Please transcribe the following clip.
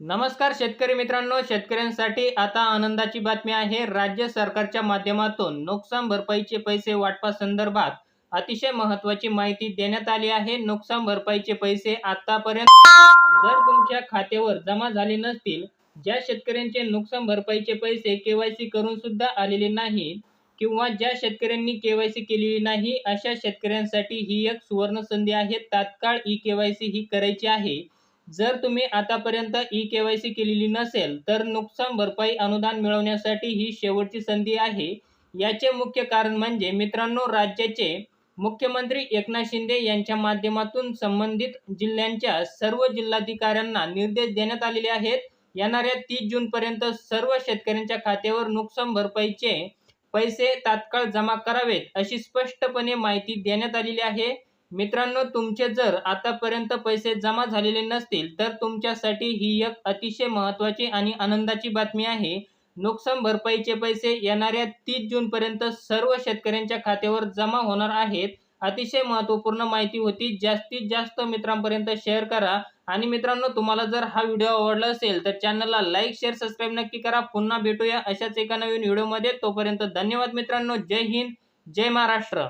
नमस्कार शेतकरी मित्रांनो शेतकऱ्यांसाठी आता आनंदाची बातमी आहे. राज्य सरकारच्या माध्यमातून नुकसान भरपाईचे पैसे वाटपा संदर्भात अतिशय महत्त्वाची माहिती देण्यात आली आहे. नुकसान भरपाईचे पैसे आतापर्यंत जर तुमच्या खात्यावर जमा झाले नसतील ज्या शेतकऱ्यांचे नुकसान भरपाईचे पैसे केवायसी करून सुद्धा आलेले नाही किंवा ज्या शेतकऱ्यांनी केवायसी केलेली नाही अशा शेतकऱ्यांसाठी ही एक सुवर्ण संधी आहे. तात्काळ ई केवायसी ही करायची आहे. जर तुम्ही आतापर्यंत ई केवायसी केलेली नसेल तर नुकसान भरपाई अनुदान मिळवण्यासाठी ही शेवटची संधी आहे. याचे मुख्य कारण म्हणजे मित्रांनो राज्याचे मुख्यमंत्री एकनाथ शिंदे यांच्या माध्यमातून संबंधित जिल्ह्यांच्या सर्व जिल्हाधिकाऱ्यांना निर्देश देण्यात आलेले आहेत. येणाऱ्या तीस जून पर्यंत सर्व शेतकऱ्यांच्या खात्यावर नुकसान भरपाईचे पैसे तात्काळ जमा करावेत अशी स्पष्टपणे माहिती देण्यात आलेली आहे. मित्रांनो तुमचे जर आतापर्यंत पैसे जमा झालेले नसतील तर तुमच्यासाठी ही एक अतिशय महत्त्वाची आणि आनंदाची बातमी आहे. नुकसान भरपाईचे पैसे येणाऱ्या तीस जूनपर्यंत सर्व शेतकऱ्यांच्या खात्यावर जमा होणार आहेत. अतिशय महत्त्वपूर्ण माहिती होती. जास्तीत जास्त मित्रांपर्यंत शेअर करा. आणि मित्रांनो तुम्हाला जर हा व्हिडिओ आवडला असेल तर चॅनलला लाईक शेअर सबस्क्राईब नक्की करा. पुन्हा भेटूया अशाच एका नवीन व्हिडिओमध्ये. तोपर्यंत धन्यवाद मित्रांनो. जय हिंद. जय महाराष्ट्र.